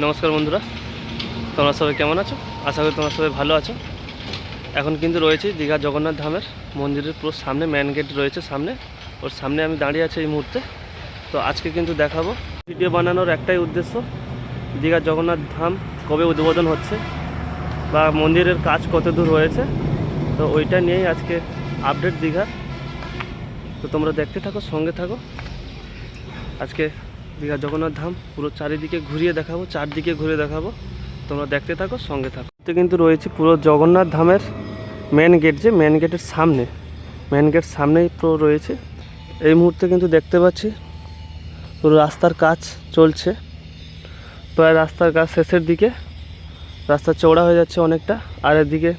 নমস্কার বন্ধুরা, তোমরা সবাই কেমন আছো? আশা করি তোমরা সবাই ভালো আছো। এখন কিন্তু রয়েছে দীঘা জগন্নাথ ধামের মন্দিরের পুরো সামনে মেন গেট রয়েছে সামনে। ওর সামনে আমি দাঁড়িয়ে আছি এই মুহূর্তে। তো আজকে কিন্তু দেখাবো ভিডিও বানানোর একটাই উদ্দেশ্য, দীঘা জগন্নাথ ধাম কবে উদ্বোধন হচ্ছে বা মন্দিরের কাজ কত দূর হয়েছে। তো ওইটা নিয়েই আজকে আপডেট দীঘা তো তোমরা দেখতে থাকো, সঙ্গে থাকো। আজকে দীঘা জগন্নাথ ধাম, পুরো চারিদিকে ঘুরিয়ে দেখাবো, চারদিকে ঘুরে দেখাবো। তোমরা দেখতে থাকো, সঙ্গে থাকো। তো কিন্তু রয়েছে পুরো জগন্নাথ ধামের মেন গেট যে মেন গেটের সামনে। মেন গেট সামনেই পুরো রয়েছে। এই মুহূর্তে কিন্তু দেখতে পাচ্ছি পুরো রাস্তার কাজ চলছে। প্রায় রাস্তার কাজ শেষের দিকে। রাস্তা চওড়া হয়ে যাচ্ছে অনেকটা, আর এদিকে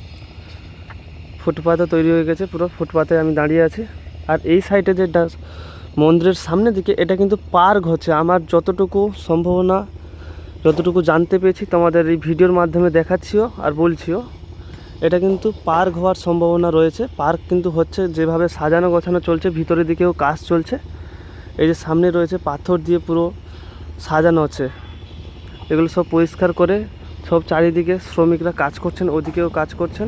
ফুটপাথও তৈরি হয়ে গেছে, পুরো ফুটপাথে আমি দাঁড়িয়ে আছি। আর এই সাইডে যে মন্দিরের সামনের দিকে এটা কিন্তু পার্ক হচ্ছে। আমার যতটুকু সম্ভাবনা, যতটুকু জানতে পেরেছি তোমাদের এই ভিডিওর মাধ্যমে দেখাচ্ছিও আর বলছিও, এটা কিন্তু পার্ক হওয়ার সম্ভাবনা রয়েছে। পার্ক কিন্তু হচ্ছে যেভাবে সাজানো গোছানো চলছে, ভিতরের দিকেও কাজ চলছে। এই যে সামনে রয়েছে পাথর দিয়ে পুরো সাজানো হচ্ছে। এগুলো সব পরিষ্কার করে সব চারিদিকে শ্রমিকরা কাজ করছেন, ওদিকেও কাজ করছেন।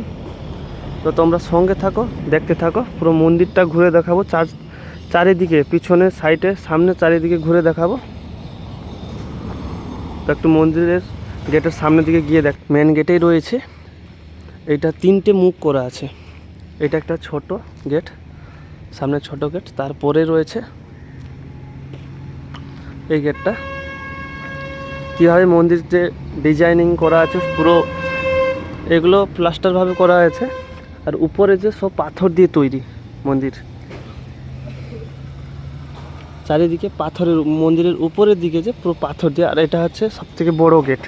তো তোমরা সঙ্গে থাকো, দেখতে থাকো, পুরো মন্দিরটা ঘুরে দেখাবো। চার চারিদিকে, পিছনে, সাইডে, সামনে চারিদিকে ঘুরে দেখাবো। তো একটু মন্দিরের গেটের সামনের দিকে গিয়ে দেখ মেন গেটেই রয়েছে। এইটা তিনটে মুখ করা আছে। এটা একটা ছোট গেট সামনে ছোট গেট তারপরে রয়েছে এই গেটটা কীভাবে মন্দির যে ডিজাইনিং করা আছে, পুরো এগুলো প্লাস্টারভাবে করা আছে। আর উপরে যে সব পাথর দিয়ে তৈরি মন্দির। চারিদিকে পাথরের মন্দিরের উপরের দিকে যে পুরো পাথর দিয়ে, আর এটা হচ্ছে সব থেকে বড় গেট।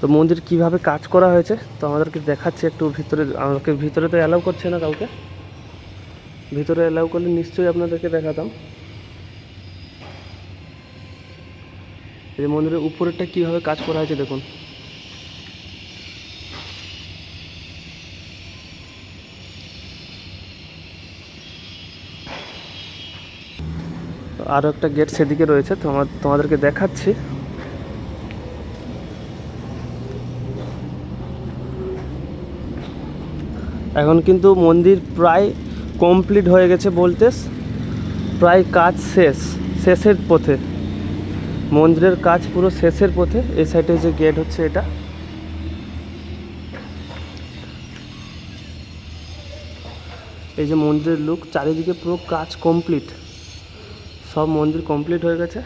তো মন্দির কীভাবে কাজ করা হয়েছে, তো আমাদেরকে দেখাচ্ছে একটু ভিতরে, আমাদেরকে ভিতরে তো অ্যালাউ করছে না কাউকে। ভিতরে অ্যালাউ করলে নিশ্চয়ই আপনাদেরকে দেখাতাম। এই মন্দিরের উপরেরটা কীভাবে কাজ করা হয়েছে দেখুন। আরও একটা গেট সেদিকে রয়েছে তোমার তোমাদেরকে দেখাচ্ছি। এখন কিন্তু মন্দির প্রায় কমপ্লিট হয়ে গেছে বলতে, প্রায় কাজ শেষ, শেষের পথে। মন্দিরের কাজ পুরো শেষের পথে, এই সাইডে যে গেট হচ্ছে এটা। এই যে মন্দিরের লুক চারিদিকে পুরো কাজ কমপ্লিট সব মন্দির কমপ্লিট হয়ে গেছে।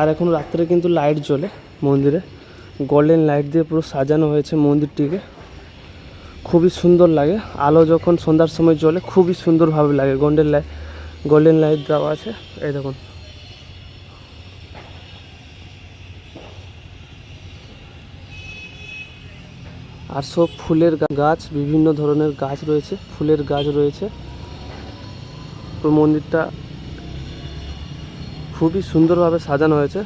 আর এখন রাত্রে কিন্তু লাইট জ্বলে মন্দিরে। গোল্ডেন লাইট দিয়ে পুরো সাজানো হয়েছে মন্দিরটিকে। খুবই সুন্দর লাগে। আলো যখন সন্ধ্যার সময় জ্বলে খুবই সুন্দরভাবে লাগে। গোল্ডেন লাইট গোল্ডেন লাইট দেওয়া আছে। এই দেখুন। আর সব ফুলের গাছ, বিভিন্ন ধরনের গাছ রয়েছে। ফুলের গাছ রয়েছে। পুরো মন্দিরটা খুবই সুন্দরভাবে সাজানো হয়েছে।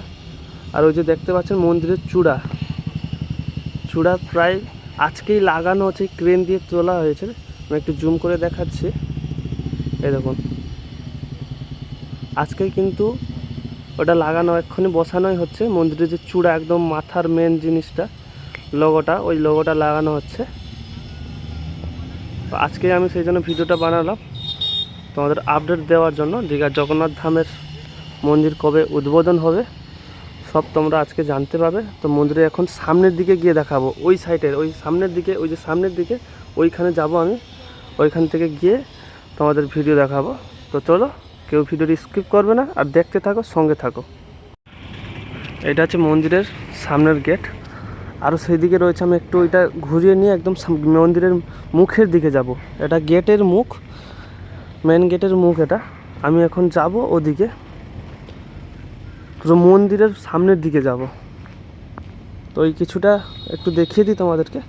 আর ওই যে দেখতে পাচ্ছেন মন্দিরের চূড়া। চূড়া প্রায় আজকেই লাগানো হচ্ছে ক্রেন দিয়ে তোলা হয়েছে। আমি একটু জুম করে দেখাচ্ছি। এই দেখুন। আজকেই কিন্তু ওটা লাগানো, এক্ষুনি বসানোই হচ্ছে। মন্দিরের যে চূড়া, একদম মাথার মেন জিনিসটা লোগোটা ওই লোগোটা লাগানো হচ্ছে। আজকে আমি সেই জন্য ভিডিওটা বানালাম। তোমাদের আপডেট দেওয়ার জন্য দীঘা জগন্নাথ ধামের মন্দির কবে উদ্বোধন হবে, সব তোমরা আজকে জানতে পাবে তো মন্দিরে এখন সামনের দিকে গিয়ে দেখাবো, ওই সাইডের ওই সামনের দিকে, ওই যে সামনের দিকে, ওইখানে যাব আমি। ওইখান থেকে গিয়ে তোমাদের ভিডিও দেখাবো। তো চলো, কেউ ভিডিওটি স্কিপ করবে না, আর দেখতে থাকো, সঙ্গে থাকো। এটা হচ্ছে মন্দিরের সামনের গেট আরও সেই দিকে রয়েছে, আমি একটু ওইটা ঘুরিয়ে নিয়ে একদম মন্দিরের মুখের দিকে যাব। এটা গেটের মুখ। মেন গেটের মুখ এটা। আমি এখন যাব ওদিকে। পুরো মন্দিরের সামনের দিকে যাব। তো ওই কিছুটা একটু দেখিয়ে দিই তোমাদেরকে।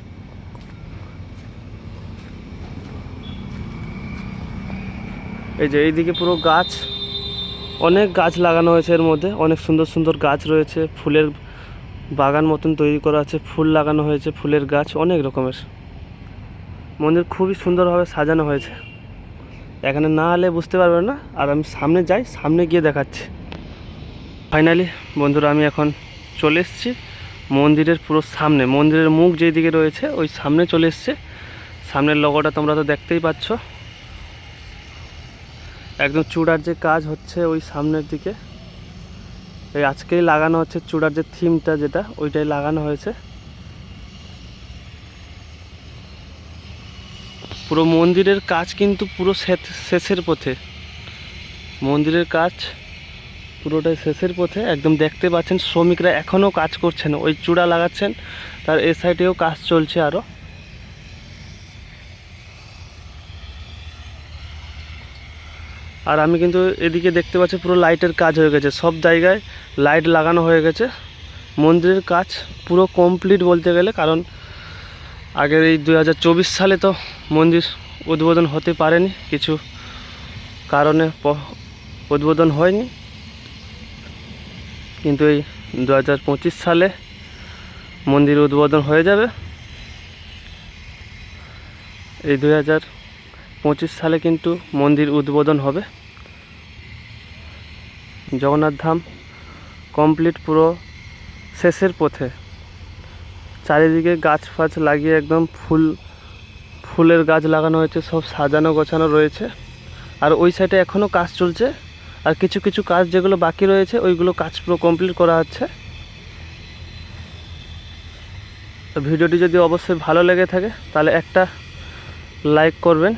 এই যে এইদিকে পুরো গাছ। অনেক গাছ লাগানো হয়েছে এর মধ্যে। অনেক সুন্দর সুন্দর গাছ রয়েছে। ফুলের বাগান মতন তৈরি করা আছে। ফুল লাগানো হয়েছে ফুলের গাছ। অনেক রকমের। মন্দির খুবই সুন্দরভাবে সাজানো হয়েছে। এখানে না হলে বুঝতে পারবেন না। আর আমি সামনে যাই, সামনে গিয়ে দেখাচ্ছি। ফাইনালি বন্ধুরা, আমি এখন চলে এসেছি মন্দিরের পুরো সামনে। মন্দিরের মুখ যেই দিকে রয়েছে, ওই সামনে চলে এসছে। সামনের লগোটা তোমরা তো দেখতেই পাচ্ছ। একদম চূড়ার যে কাজ হচ্ছে ওই সামনের দিকে। এই আজকেই লাগানো হচ্ছে চূড়ার যে থিমটা যেটা, ওইটাই লাগানো হয়েছে। পুরো মন্দিরের কাজ কিন্তু পুরো শেষ- শেষের পথে। মন্দিরের কাজ পুরোটাই শেষের পথে। একদম দেখতে পাচ্ছেন, শ্রমিকরা এখনও কাজ করছেন, ওই চূড়া লাগাচ্ছেন, তার এ সাইডেও কাজ চলছে আরও আর আমি কিন্তু এদিকে দেখতে পাচ্ছি পুরো লাইটের কাজ হয়ে গেছে, সব জায়গায় লাইট লাগানো হয়ে গেছে। মন্দিরের কাজ পুরো কমপ্লিট বলতে গেলে, কারণ আগের এই দু হাজার চব্বিশ সালে তো মন্দির উদ্বোধন হতে পারেনি, কিছু কারণে উদ্বোধন হয়নি। কিন্তু এই দু হাজার পঁচিশ সালে মন্দির উদ্বোধন হয়ে যাবে। এই দু সালে কিন্তু মন্দির উদ্বোধন হবে। জগন্নাথ ধাম কমপ্লিট পুরো শেষের পথে। চারিদিকে গাছ ফাছ লাগিয়ে একদম ফুল, ফুলের গাছ লাগানো হয়েছে, সব সাজানো গোছানো রয়েছে। আর ওই সাইডে এখনও কাজ চলছে। আর কিছু কিছু কাজ যেগুলো বাকি রয়েছে, ওইগুলো কাজ পুরো কমপ্লিট করা হচ্ছে। ভিডিওটি যদি অবশ্যই ভালো লেগে থাকে, তাহলে একটা লাইক করবেন।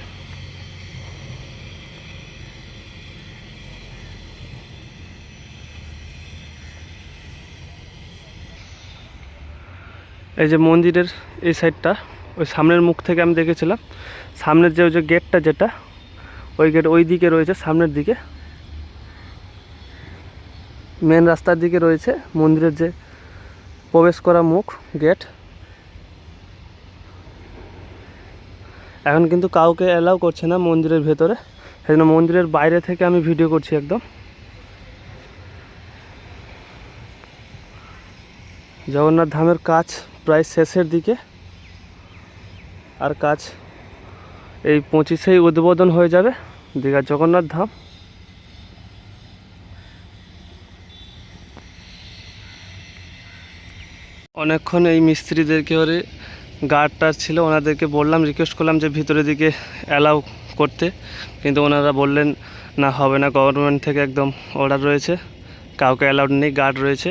এই যে মন্দিরের এই সাইডটা, ওই সামনের মুখ থেকে আমি দেখেছিলাম। সামনের যে ওই যে গেটটা যেটা, ওই গেট ওই দিকে রয়েছে, সামনের দিকে। মেন রাস্তার দিকে রয়েছে মন্দিরের যে প্রবেশ করা মুখ, গেট। এখন কিন্তু কাউকে অ্যালাউ করছে না মন্দিরের ভেতরে। সেই জন্য মন্দিরের বাইরে থেকে আমি ভিডিও করছি একদম। জগন্নাথ ধামের কাজ প্রায় শেষের দিকে। আর কাজ এই পঁচিশেই উদ্বোধন হয়ে যাবে দীঘার জগন্নাথ ধাম। অনেকক্ষণ এই মিস্ত্রিদেরকে ওরে গার্ড টার ছিল, ওনাদেরকে বললাম রিকোয়েস্ট করলাম যে ভিতরের দিকে অ্যালাউ করতে। কিন্তু ওনারা বললেন, না, হবে না গভর্নমেন্ট থেকে একদম অর্ডার রয়েছে। কাউকে অ্যালাউড নেই গার্ড রয়েছে।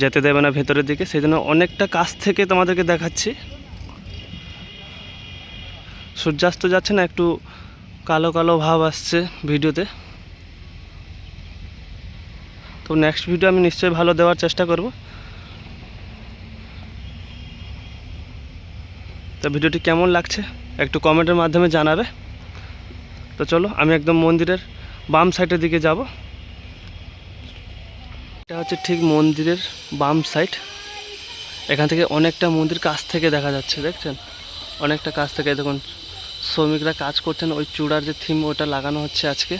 যেতে দেবে না ভেতরের দিকে, সেই জন্য অনেকটা কাছ থেকে তোমাদেরকে দেখাচ্ছি। সূর্যাস্ত যাচ্ছে না, একটু কালো কালো ভাব আসছে ভিডিওতে। তো নেক্সট ভিডিও আমি নিশ্চয়ই ভালো দেওয়ার চেষ্টা করব। তো ভিডিওটি কেমন লাগছে একটু কমেন্টের মাধ্যমে জানাবে। তো চলো, আমি একদম মন্দিরের বাম সাইডের দিকে যাব। এটা হচ্ছে ঠিক মন্দিরের বাম সাইড এখান থেকে অনেকটা মন্দির কাছ থেকে দেখা যাচ্ছে, দেখছেন? অনেকটা কাছ থেকে দেখুন, শ্রমিকরা কাজ করছেন, ওই চূড়ার যে থিম ওটা লাগানো হচ্ছে আজকে।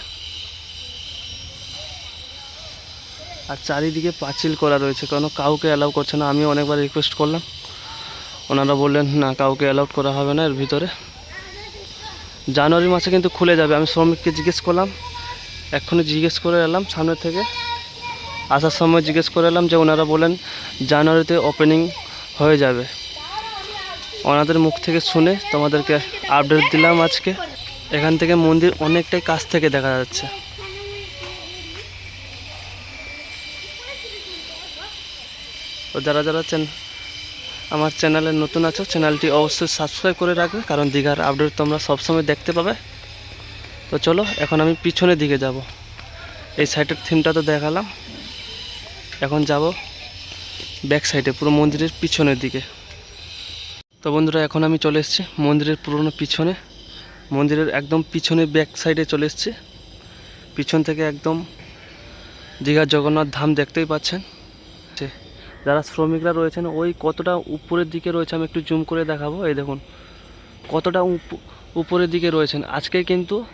আর চারিদিকে পাঁচিল করা রয়েছে কারণ কাউকে অ্যালাউ করছে না। আমি অনেকবার রিকোয়েস্ট করলাম। ওনারা বললেন, না, কাউকে অ্যালাউড করা হবে না এর ভিতরে। জানুয়ারি মাসে কিন্তু খুলে যাবে। আমি শ্রমিককে জিজ্ঞেস করলাম, এক্ষুনি জিজ্ঞেস করে এলাম সামনে থেকে। আসার সময় জিজ্ঞেস করে এলাম যে ওনারা বলেন জানুয়ারিতে ওপেনিং হয়ে যাবে। ওনাদের মুখ থেকে শুনে তোমাদেরকে আপডেট দিলাম আজকে। এখান থেকে মন্দির অনেকটাই কাছ থেকে দেখা যাচ্ছে। তো যারা যারা চেন আমার চ্যানেলে নতুন আছো, চ্যানেলটি অবশ্যই সাবস্ক্রাইব করে রাখবে, কারণ দীঘার আপডেট তোমরা সবসময় দেখতে পাবে। তো চলো, এখন আমি পিছনের দিকে যাব। এই সাইটের থিমটা তো দেখালাম। এখন যাব ব্যাক সাইডে পুরো মন্দিরের পিছনের দিকে। তো বন্ধুরা, এখন আমি চলে এসেছি মন্দিরের পুরনো পিছনে। মন্দিরের একদম পিছনে ব্যাক সাইডে চলে এসেছি। পিছন থেকে একদম দীঘার জগন্নাথ ধাম দেখতেই পাচ্ছেন। যারা শ্রমিকরা রয়েছেন, ওই কতটা উপরের দিকে রয়েছে আমি একটু জুম করে দেখাবো। এই দেখুন, কতটা উপ- উপরের দিকে রয়েছেন। আজকে কিন্তু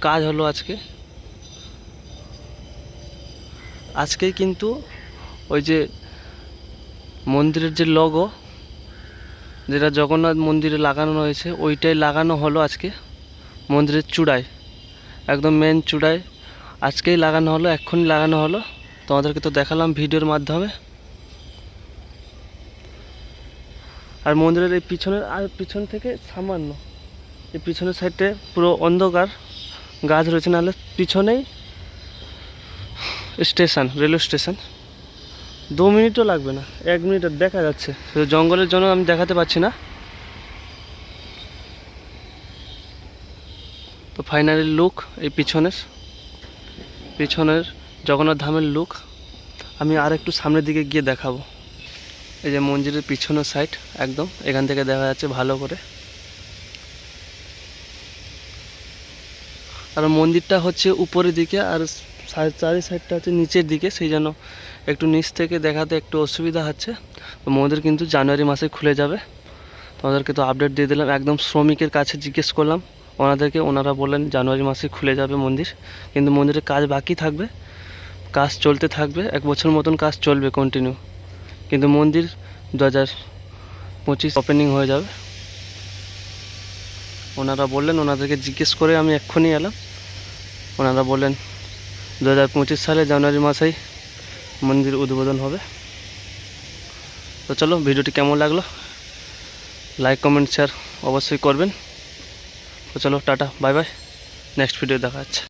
কাজ হলো আজকে। আজকেই কিন্তু ওই যে মন্দিরের যে লগো যেটা জগন্নাথ মন্দিরে লাগানো রয়েছে ওইটাই লাগানো হলো আজকে মন্দিরের চূড়ায়, একদম মেন চূড়ায়। আজকেই লাগানো হলো, এক্ষুনি লাগানো হলো। তোমাদেরকে তো দেখালাম ভিডিওর মাধ্যমে। আর মন্দিরের এই পিছনের, আর পিছন থেকে সামান্য, এই পিছনের সাইডে পুরো অন্ধকার, গাছ রয়েছে, নাহলে পিছনেই স্টেশন, রেলওয়ে স্টেশন। দু মিনিটও লাগবে না, এক মিনিট দেখা যাচ্ছে। জঙ্গলের জন্য আমি দেখাতে পাচ্ছি না। তো ফাইনালি লুক এই পিছনের। পিছনের জগন্নাথ ধামের লুক আমি আর একটু সামনের দিকে গিয়ে দেখাবো। এই যে মন্দিরের পিছনের সাইড একদম, এখান থেকে দেখা যাচ্ছে ভালো করে। আর মন্দিরটা হচ্ছে উপরের দিকে, আর চারি সাইডটা হচ্ছে নিচের দিকে, সেই জন্য একটু নিচ থেকে দেখাতে একটু অসুবিধা হচ্ছে। তো মন্দির কিন্তু জানুয়ারি মাসে খুলে যাবে। তোমাদেরকে তো আপডেট দিয়ে দিলাম। একদম শ্রমিকের কাছে জিজ্ঞেস করলাম। ওনাদেরকে, ওনারা বললেন জানুয়ারি মাসে খুলে যাবে মন্দির। কিন্তু মন্দিরের কাজ বাকি থাকবে। কাজ চলতে থাকবে। এক বছর মতন কাজ চলবে কন্টিনিউ কিন্তু মন্দির দু হাজার পঁচিশ ওপেনিং হয়ে যাবে। ওনারা বললেন, ওনাদেরকে জিজ্ঞেস করে আমি এক্ষুনি এলাম। ওনারা বললেন দু হাজার পঁচিশ সালে জানুয়ারি মাসেই মন্দির উদ্বোধন হবে। তো চলো, ভিডিওটি কেমন লাগল? লাইক কমেন্ট শেয়ার অবশ্যই করবেন। তো চলো, tata bye bye next video দেখা যাচ্ছে